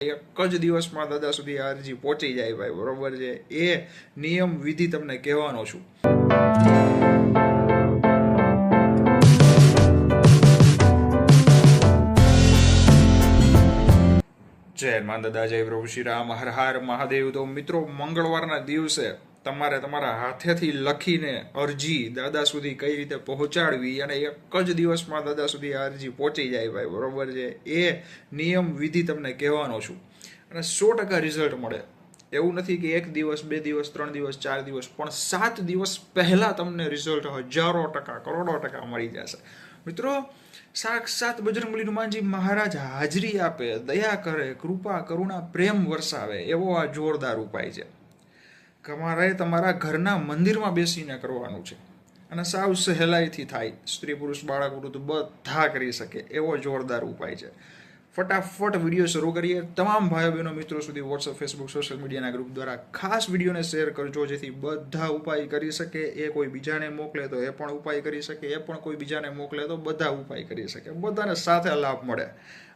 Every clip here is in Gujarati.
એક જ દિવસમાં દાદા સુધી આ અરજી પહોંચી જાય ભાઈ, બરોબર છે? એ નિયમ વિધિ તમને કહેવાનો છું. જય હનુમાન દાદા જય પ્રભુ શ્રી રામ. હર હર મહાદેવ. તો મિત્રો, મંગળવારના દિવસે તમારે તમારા હાથેથી લખીને અરજી દાદા સુધી કઈ રીતે પહોંચાડવી અને એક જ દિવસમાં દાદા સુધી આ અરજી પહોંચી જાય ભાઈ, બરોબર છે? એ નિયમ વિધિ તમને કહેવાનો છું. અને સો ટકા રિઝલ્ટ મળે. એવું નથી કે એક દિવસ, બે દિવસ, ત્રણ દિવસ, ચાર દિવસ, પણ સાત દિવસ પહેલાં તમને રિઝલ્ટ હજારો ટકા, કરોડો ટકા મળી જશે. મિત્રો, સાક્ષાત બજરંગબલી હનુમાનજી મહારાજ હાજરી આપે, દયા કરે, કૃપા, કરુણા, પ્રેમ વરસાવે, એવો આ જોરદાર ઉપાય છે. તમારે તમારા ઘરના મંદિરમાં બેસીને કરવાનું છે. અને સાવ સહેલાઈથી થાય. સ્ત્રી પુરુષ બાળક વૃદ્ધ બધા કરી શકે એવો જોરદાર ઉપાય છે. ફટાફટ વીડિયો શરૂ કરીએ. તમામ ભાઈઓ બહેનો મિત્રો સુધી વોટ્સઅપ ફેસબુક સોશિયલ મીડિયાના ગ્રુપ દ્વારા ખાસ વિડીયોને શેર કરજો, જેથી બધા ઉપાય કરી શકે. એ કોઈ બીજાને મોકલે તો એ પણ ઉપાય કરી શકે. એ પણ કોઈ બીજાને મોકલે તો બધા ઉપાય કરી શકે. બધાને સાથે લાભ મળે.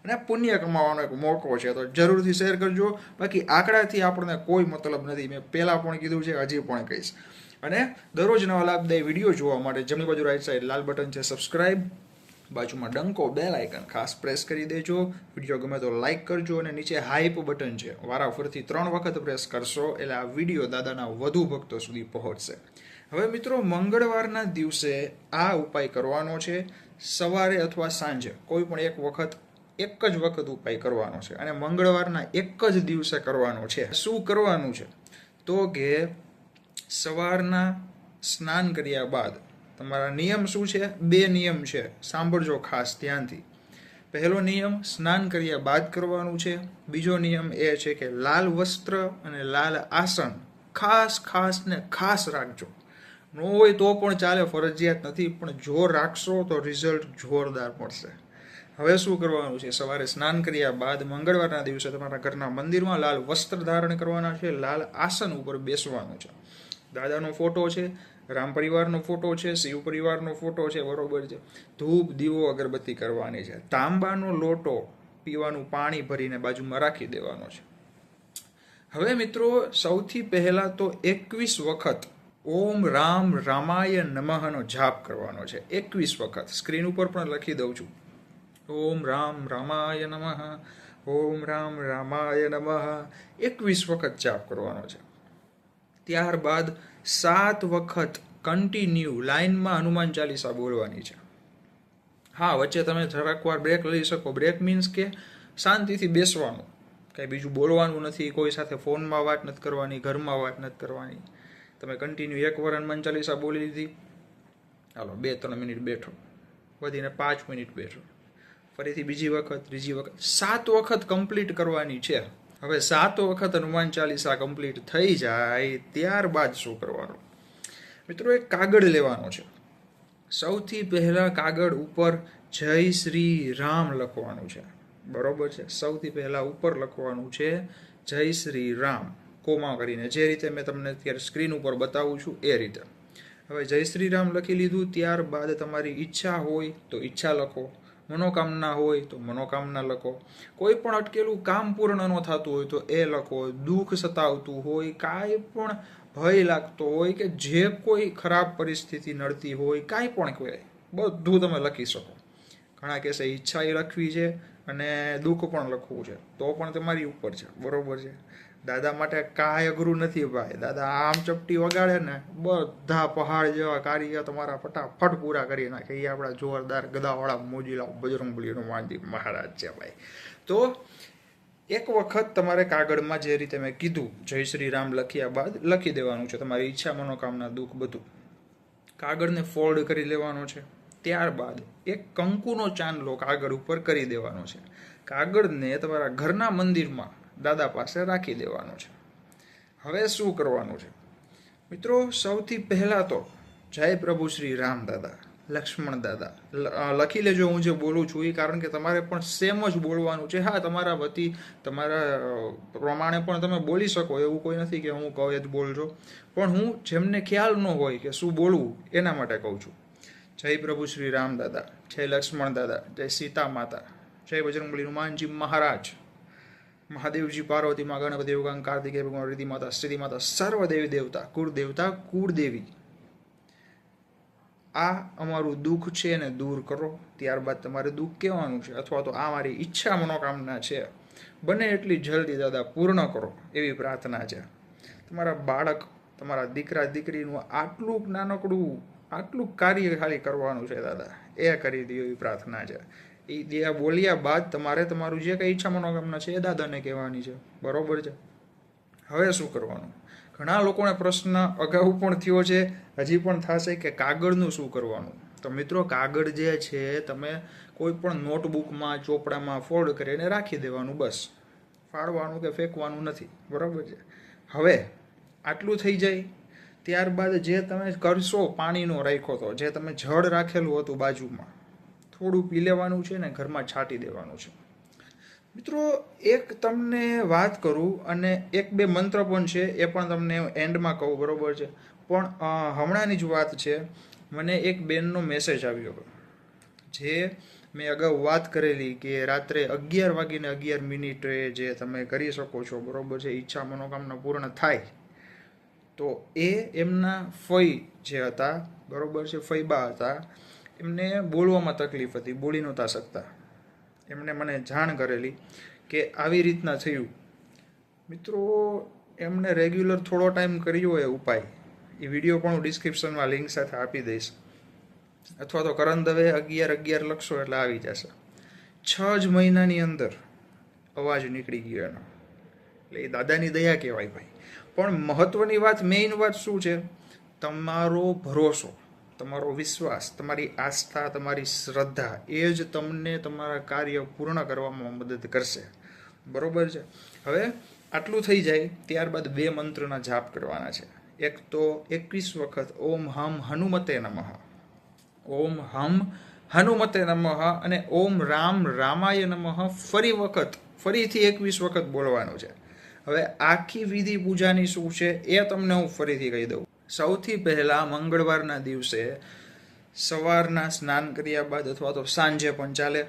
અને પુણ્ય કમાવાનો એક મોકો છે, તો જરૂરથી શેર કરજો. બાકી આંકડાથી આપણને કોઈ મતલબ નથી. મેં પહેલાં પણ કીધું છે, હજી પણ કહીશ. અને દરરોજ નવા લાભદાયી વીડિયો જોવા માટે જમણી બાજુ રાઈટ સાઈડ લાલ બટન છે સબસ્ક્રાઇબ બાજુમાં ડંકો બેલ આઇકન ખાસ પ્રેસ કરી દેજો. વીડિયો ગમે તો લાઇક કરજો અને નીચે હાઈપ બટન છે. વારાફરતી ત્રણ વખત પ્રેસ કરશો, એટલે આ વીડિયો દાદાના વધુ ભક્તો સુધી પહોંચશે. હવે મિત્રો, મંગળવારના દિવસે આ ઉપાય કરવાનો છે. સવારે અથવા સાંજે કોઈ પણ એક વખત, એક જ વખત ઉપાય કરવાનો છે. અને મંગળવારના એક જ દિવસે કરવાનો છે. શું કરવાનું છે? તો કે સવારના સ્નાન કર્યા બાદ તમારા નિયમ શું છે? બે નિયમ છે. સાંભળજો ખાસ ધ્યાનથી. પહેલો નિયમ, સ્નાન કર્યા બાદ કરવાનું છે. બીજો નિયમ એ છે કે લાલ વસ્ત્ર અને લાલ આસન ખાસ ખાસ ને ખાસ રાખજો. ન હોય તો પણ ચાલે, ફરજિયાત નથી, પણ જો રાખશો તો રિઝલ્ટ જોરદાર મળશે. હવે શું કરવાનું છે? સવારે સ્નાન કર્યા બાદ મંગળવારના દિવસે તમારા ઘરના મંદિરમાં લાલ વસ્ત્ર ધારણ કરવાના છે. લાલ આસન ઉપર બેસવાનું છે. દાદાનો ફોટો છે. રામ પરિવારનો ફોટો છે, શિવ પરિવારનો ફોટો છે, બરોબર છે. ધૂપ, દીવો, અગરબત્તી કરવાની છે. તાંબાનો લોટો પીવાનું પાણી ભરીને બાજુમાં રાખી દેવાનો છે. હવે મિત્રો, સૌથી પહેલા તો એકવીસ વખત ઓમ રામ રામાય નમઃનો જાપ કરવાનો છે. એકવીસ વખત. સ્ક્રીન ઉપર પણ લખી દઉં છું. ઓમ રામ રામાય નમઃ. ઓમ રામ રામાય નમઃ. એકવીસ વખત જાપ કરવાનો છે. ત્યારબાદ સાત વખત કન્ટિન્યુ લાઇનમાં હનુમાન ચાલીસા બોલવાની છે. હા, વચ્ચે તમે જરાક વાર બ્રેક લઈ શકો. બ્રેક મીન્સ કે શાંતિથી બેસવાનું. કંઈ બીજું બોલવાનું નથી, કોઈ સાથે ફોનમાં વાત નથી કરવાની, ઘરમાં વાત નથી કરવાની. તમે કન્ટિન્યુ એક વાર હનુમાન ચાલીસા બોલી લીધી. હાલો, બે ત્રણ મિનિટ બેઠો. વધીને પાંચ મિનિટ બેઠો. ફરીથી બીજી વખત, ત્રીજી વખત. સાત વખત કમ્પ્લીટ કરવાની છે. હવે સાત વખત હનુમાન ચાલીસા કમ્પ્લીટ થઈ જાય ત્યારબાદ શું કરવાનું? મિત્રો, એક કાગળ લેવાનો છે. સૌથી પહેલા કાગળ ઉપર જય શ્રી રામ લખવાનું છે. બરોબર છે? સૌથી પહેલા ઉપર લખવાનું છે જય શ્રી રામ. કોમા કરીને? જે રીતે મેં તમને અત્યારે સ્ક્રીન ઉપર બતાવું છું એ રીતે. હવે જય શ્રી રામ લખી લીધું, ત્યારબાદ તમારી ઈચ્છા હોય તો ઈચ્છા લખો. મનોકામના હોય તો મનોકામના લખો. કોઈ પણ અટકેલું કામ પૂર્ણ ન થતું હોય તો એ લખો. દુઃખ સતાવતું હોય, કાંઈ પણ ભય લાગતો હોય કે જે કોઈ ખરાબ પરિસ્થિતિ નડતી હોય, કાંઈ પણ કોઈ બધું તમે લખી શકો. ઘણા કહેશે ઈચ્છા એ લખવી છે અને દુઃખ પણ લખવું છે. તો પણ તમારી ઉપર છે. બરોબર છે. દાદા માટે કાંઈ અઘરું નથી ભાઈ. દાદા આમ ચપટી વગાડે ને, બધા પહાડ જેવા કાર્ય તમારા ફટાફટ પૂરા કરી નાખે. એ આપણા જોરદાર ગદાવાળા મોજીલા બજરંગબલીનો હનુમાનજી મહારાજ છે ભાઈ. તો એક વખત તમારે કાગળમાં જે રીતે મેં કીધું, જય શ્રી રામ લખ્યા બાદ લખી દેવાનું છે. તમારી ઈચ્છા, મનોકામના, દુઃખ બધું કાગળને ફોલ્ડ કરી લેવાનો છે. ત્યારબાદ એક કંકુનો ચાંદલો કાગળ ઉપર કરી દેવાનો છે. કાગળને તમારા ઘરના મંદિરમાં દાદા પાસે રાખી દેવાનો છે. હવે શું કરવાનું છે? મિત્રો, સૌથી પહેલાં તો જય પ્રભુ શ્રી રામ દાદા, લક્ષ્મણ દાદા લખી લેજો હું જે બોલું છું એ, કારણ કે તમારે પણ સેમ જ બોલવાનું છે. હા, તમારા વતી, તમારા પ્રમાણે પણ તમે બોલી શકો, એવું કોઈ નથી કે હું કહું જ બોલજો. પણ હું જેમને ખ્યાલ ન હોય કે શું બોલવું, એના માટે કહું છું. જય પ્રભુ શ્રી રામ દાદા, જય લક્ષ્મણ દાદા, જય સીતા માતા, જય બજરંગબલી હનુમાનજી મહારાજ. મહાદેવજી પાર્વતીમાં ગણપતિ ભગવાન કાર્તિકે ભગવાન રીતિ માતા સ્થિતિ માતા સર્વ દેવી દેવતા કુળ દેવતા કુળદેવી. આ અમારું દુઃખ છે એને દૂર કરો. ત્યારબાદ તમારે દુઃખ કહેવાનું છે અથવા તો આ મારી ઈચ્છા મનોકામના છે. બને એટલી જલ્દી દાદા પૂર્ણ કરો એવી પ્રાર્થના છે. તમારા બાળક, તમારા દીકરા, દીકરીનું આટલું નાનકડું આટલું કાર્ય ખાલી કરવાનું છે દાદા. એ કરી દો એવી પ્રાર્થના છે. એ દે બોલ્યા બાદ તમારે તમારું જે કંઈ ઈચ્છા મનોકામના છે એ દાદાને કહેવાની છે. બરોબર છે? હવે શું કરવાનું? ઘણા લોકોને પ્રશ્ન અગાઉ પણ થયો છે, હજી પણ થશે કે કાગળનું શું કરવાનું? તો મિત્રો, કાગળ જે છે, તમે કોઈ પણ નોટબુકમાં, ચોપડામાં ફોલ્ડ કરીને રાખી દેવાનું બસ. ફાળવાનું કે ફેંકવાનું નથી. બરાબર છે? હવે આટલું થઈ જાય. ત્યારબાદ જે તમે કરશો, પાણીનો રાખ્યો તો, જે તમે જળ રાખેલું હતું બાજુમાં થોડું પી લેવાનું છે ને ઘરમાં છાંટી દેવાનું છે. મિત્રો, એક તમને વાત કરું અને એક બે મંત્ર પણ છે, એ પણ તમને એન્ડમાં કહું, બરાબર છે? પણ હમણાંની જ વાત છે, મને એક બેનનો મેસેજ આવ્યો. હતો જે મેં અગાઉ વાત કરેલી કે રાત્રે અગિયાર વાગીને અગિયાર મિનિટે જે તમે કરી શકો છો, બરાબર છે, ઈચ્છા મનોકામના પૂર્ણ થાય, તો એ એમના ફઈ જે હતા, બરોબર છે, ફઈબા હતા એમને બોલવામાં તકલીફ હતી, બોલી નહોતા શકતા. એમણે મને જાણ કરેલી કે આવી રીતના થયું. મિત્રો એમણે રેગ્યુલર થોડો ટાઈમ કર્યો એ ઉપાય. એ વીડિયો પણ હું ડિસ્ક્રિપ્શનમાં લિંક સાથે આપી દઈશ. અથવા તો કરણ દવે અગિયાર અગિયાર લખશો એટલે આવી જશે. છ જ મહિનાની અંદર અવાજ નીકળી ગયો એનો. એટલે એ દાદાની દયા કહેવાય ભાઈ. પણ મહત્વની વાત મેઇન વાત શું છે? તમારો ભરોસો. તમારો વિશ્વાસ, તમારી આસ્થા, તમારી શ્રદ્ધા, એ જ તમને તમારા કાર્ય પૂર્ણ કરવામાં મદદ કરશે. બરોબર છે? હવે આટલું થઈ જાય, ત્યારબાદ બે મંત્રના જાપ કરવાના છે. એક તો એકવીસ વખત ઓમ હમ હનુમતે નમઃ. ઓમ હમ હનુમતે નમઃ અને ઓમ રામ રામાય નમઃ ફરી વખત, ફરીથી એકવીસ વખત બોલવાનું છે. હવે આખી વિધિ પૂજાની શું છે એ તમને હું ફરીથી કહી દઉં. સૌથી પહેલા મંગળવારના દિવસે સવારના સ્નાન કર્યા બાદ અથવા તો સાંજે પણ ચાલે.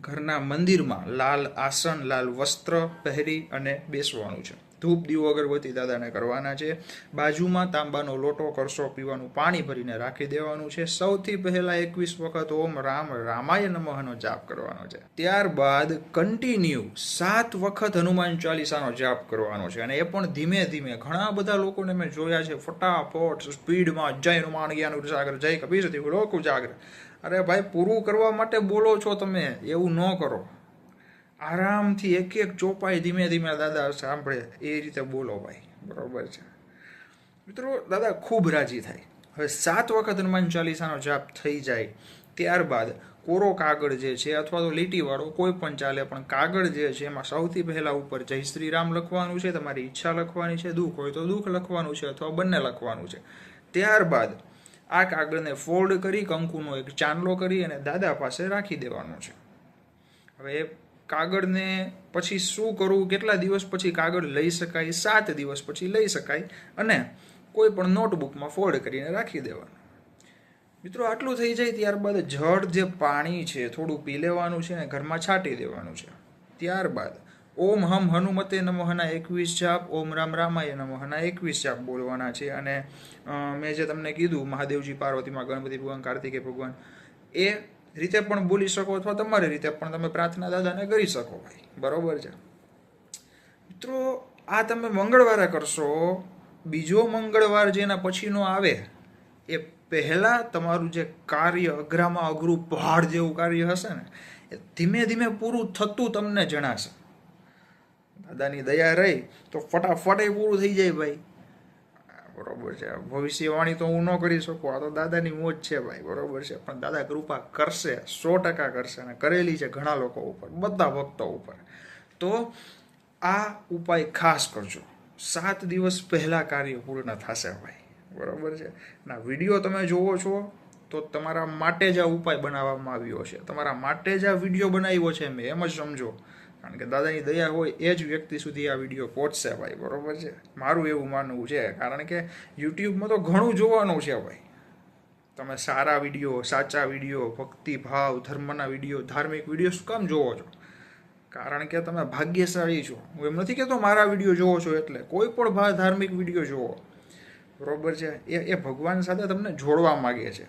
ઘરના મંદિરમાં લાલ આસન, લાલ વસ્ત્ર પહેરી અને બેસવાનું છે. ધૂપ દીવો અગરબત્તી દાદાને કરવાના છે. બાજુમાં તાંબાનો લોટો કરશો પીવાનું પાણી ભરીને રાખી દેવાનું છે. સૌથી પહેલા એકવીસ વખત ઓમ રામ રામાય નમઃનો જાપ કરવાનો છે. ત્યારબાદ કન્ટિન્યુ સાત વખત હનુમાન ચાલીસાનો જાપ કરવાનો છે. અને એ પણ ધીમે ધીમે ઘણા બધા લોકોને મેં જોયા છે. ફટાફટ સ્પીડમાં જય હનુમાન જ્ઞાન ઉજાગર જય કબીર લોક ઉજાગર. અરે ભાઈ, પૂરું કરવા માટે બોલો છો તમે. એવું ન કરો. આરામથી એક એક ચોપાઈ ધીમે ધીમે દાદા સાંભળે. એ રીતે બોલો ભાઈ. બરોબર છે. મિત્રો, દાદા ખૂબ રાજી થાય. હવે સાત વખત હનુમાન ચાલીસાનો જાપ થઈ જાય ત્યારબાદ કોરો કાગળ જે છે અથવા તો લીટીવાળો કોઈ પણ ચાલે, પણ કાગળ જે છે એમાં સૌથી પહેલાં ઉપર જય શ્રી રામ લખવાનું છે, તમારી ઈચ્છા લખવાની છે, દુઃખ હોય તો દુઃખ લખવાનું છે અથવા બંને લખવાનું છે. ત્યારબાદ આ કાગળને ફોલ્ડ કરી કંકુનો એક ચાંદલો કરી અને દાદા પાસે રાખી દેવાનો છે. હવે એ કાગળને પછી શું કરવું, કેટલા દિવસ પછી કાગળ લઈ શકાય, સાત દિવસ પછી લઈ શકાય અને કોઈ પણ નોટબુકમાં ફોલ્ડ કરીને રાખી દેવાનું. મિત્રો, આટલું થઈ જાય ત્યારબાદ જળ જે પાણી છે, થોડું પી લેવાનું છે અને ઘરમાં છાંટી દેવાનું છે. ત્યારબાદ ઓમ હમ હનુમતે નમોહના એકવીસ જાપ, ઓમ રામ રામાય નમોહના એકવીસ જાપ બોલવાના છે અને મેં જે તમને કીધું મહાદેવજી પાર્વતીમાં ગણપતિ ભગવાન કાર્તિકે ભગવાન, એ રીતે પણ બોલી શકો અથવા તમારી રીતે પણ તમે પ્રાર્થના દાદાને કરી શકો ભાઈ. બરોબર છે? મિત્રો, આ તમે મંગળવારે કરશો. બીજો મંગળવાર જેના પછીનો આવે, એ પહેલાં તમારું જે કાર્ય અઘરામાં અઘરું પહાડ જેવું કાર્ય હશે ને, એ ધીમે ધીમે પૂરું થતું તમને જણાશે. દાદાની દયા રહી, તો ફટાફટ એ પૂરું થઈ જાય ભાઈ. બરોબર છે. ભવિષ્યવાણી તો હું ન કરી શકું. આ તો દાદાની મોજ છે ભાઈ, બરોબર છે. પણ દાદા કૃપા કરશે, સો ટકા કરશે અને કરેલી છે ઘણા લોકો ઉપર, બધા ભક્તો ઉપર. તો આ ઉપાય ખાસ કરજો. સાત દિવસ પહેલાં કાર્ય પૂર્ણ થશે ભાઈ, બરોબર છે. ના, વીડિયો તમે જોવો છો તો તમારા માટે જ આ ઉપાય બનાવવામાં આવ્યો છે. તમારા માટે જ આ વીડિયો બનાવ્યો છે મેં એમ જ સમજો. કારણ કે દાદાની દયા હોય એ જ વ્યક્તિ સુધી આ વીડિયો પહોંચશે ભાઈ, બરોબર છે? મારું એવું માનવું છે, કારણ કે યુટ્યુબમાં તો ઘણું જોવાનું છે ભાઈ. તમે સારા વીડિયો, સાચા વીડિયો, ભક્તિ, ભાવ, ધર્મના વીડિયો, ધાર્મિક વીડિયો શું કામ જોવો છો? કારણ કે તમે ભાગ્યશાળી છો. હું એમ નથી કહેતો મારા વીડિયો જોવો છો એટલે, કોઈ પણ ધાર્મિક વીડિયો જોવો. બરોબર છે? એ એ ભગવાન સાથે તમને જોડવા માગે છે.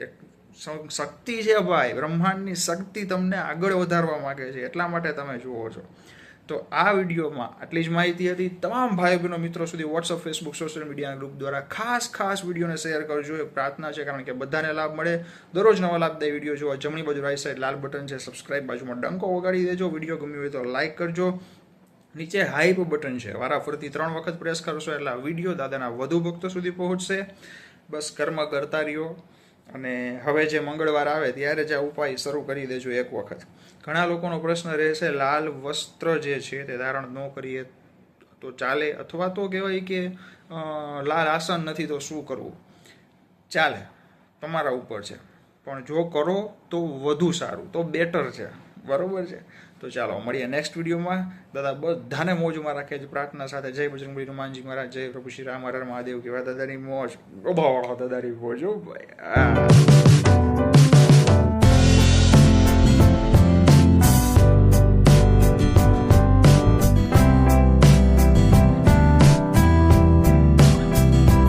એક શક્તિ છે ભાઈ, બ્રહ્માંડની શક્તિ તમને આગળ વધારવા માગે છે, એટલા માટે તમે જુઓ છો. તો આ વિડીયોમાં આટલી જ માહિતી હતી. તમામ ભાઈ બહેનો મિત્રો સુધી વોટ્સઅપ ફેસબુક સોશિયલ મીડિયાના ગ્રુપ દ્વારા ખાસ ખાસ વિડીયોને શેર કરજો. એ પ્રાર્થના છે કારણ કે બધાને લાભ મળે. દરરોજ નવા લાભદાયી વીડિયો જોવા જમણી બાજુ રાઈટ સાઈડ લાલ બટન છે સબસ્ક્રાઇબ બાજુમાં ડંકો વગાડી દેજો. વીડિયો ગમ્યો હોય તો લાઇક કરજો. નીચે હાઈપ બટન છે. વારાફરતી ત્રણ વખત પ્રેસ કરશો એટલે આ વીડિયો દાદાના વધુ ભક્તો સુધી પહોંચશે. બસ કર્મ કરતા રહ્યો. અને હવે જે મંગળવાર આવે ત્યારે જ આ ઉપાય શરૂ કરી દેજો એક વખત. ઘણા લોકોનો પ્રશ્ન રહેશે, લાલ વસ્ત્ર જે છે તે ધારણ ન કરીએ તો ચાલે? અથવા તો કહેવાય કે લાલ આસન નથી તો શું કરવું? ચાલે, તમારા ઉપર છે. પણ જો કરો તો વધુ સારું, તો બેટર છે. બરાબર છે? તો ચાલો, મળીએ નેક્સ્ટ વિડીયોમાં દાદા, બધાને મોજમાં રાખે છે. પ્રાર્થના સાથે જય બજરંગબલી હનુમાનજી મહારાજ, જય પ્રભુ શ્રી રામ મહારાજ હર મહાદેવ. કેવા દાદાની મોજ. ગોભાવાળા દાદાની મોજ. ભાઈ